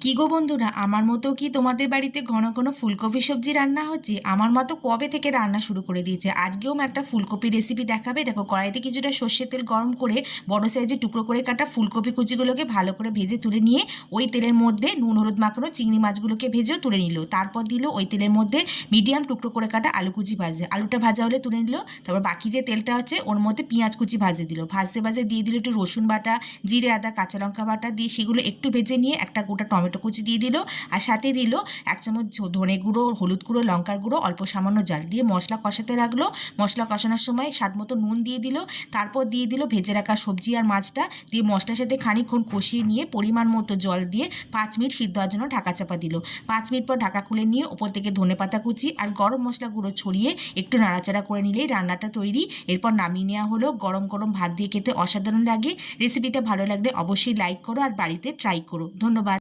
কি গো বন্ধুরা, আমার মতো কি তোমাদের বাড়িতে ঘন ঘন ফুলকপি সবজি রান্না হচ্ছে? আমার মতো কবে থেকে রান্না শুরু করে দিয়েছে? আজকেও একটা ফুলকপি রেসিপি দেখাবে। দেখো, কড়াইতে কিছুটা সর্ষের তেল গরম করে বড় সাইজে টুকরো করে কাটা ফুলকপি কুচিগুলোকে ভালো করে ভেজে তুলে নিয়ে ওই তেলের মধ্যে নুন, হলুদ, মাখানো চিংড়ি মাছগুলোকে ভেজেও তুলে নিল। তারপর দিল ওই তেলের মধ্যে মিডিয়াম টুকরো করে কাটা আলু কুচি ভাজে। আলুটা ভাজা হলে তুলে নিল, তারপর বাকি যে তেলটা হচ্ছে ওর মধ্যে পেঁয়াজ কুচি ভাজে দিল। ভাজতে ভাজে দিয়ে দিল একটু রসুন বাটা, জিরে, আদা, কাঁচা লঙ্কা বাটা দিয়ে সেগুলো একটু ভেজে নিয়ে একটা গোটা টমেটো কুচি দিয়ে দিল, আর সাথে দিল এক চামচ ধনে গুঁড়ো, হলুদ গুঁড়ো, লঙ্কার গুঁড়ো, অল্প সামান্য জাল দিয়ে মশলা কষাতে লাগল। মশলা কষানোর সময় স্বাদ মতো নুন দিয়ে দিল, তারপর দিয়ে দিল ভেজে রাখা সবজি আর মাছটা, দিয়ে মশলার সাথে খানিকক্ষণ কষিয়ে নিয়ে পরিমাণ মতো জল দিয়ে পাঁচ মিনিট সিদ্ধ হওয়ার জন্য ঢাকা চাপা দিল। পাঁচ মিনিট পর ঢাকা খুলে নিয়ে ওপর থেকে ধনে পাতা কুচি আর গরম মশলা গুঁড়ো ছড়িয়ে একটু নাড়াচাড়া করে নিলেই রান্নাটা তৈরি। এরপর নামিয়ে নেওয়া হলো গরম গরম ভাত দিয়ে খেতে অসাধারণ লাগে। রেসিপিটা ভালো লাগলে অবশ্যই লাইক করো আর বাড়িতে ট্রাই করো। ধন্যবাদ।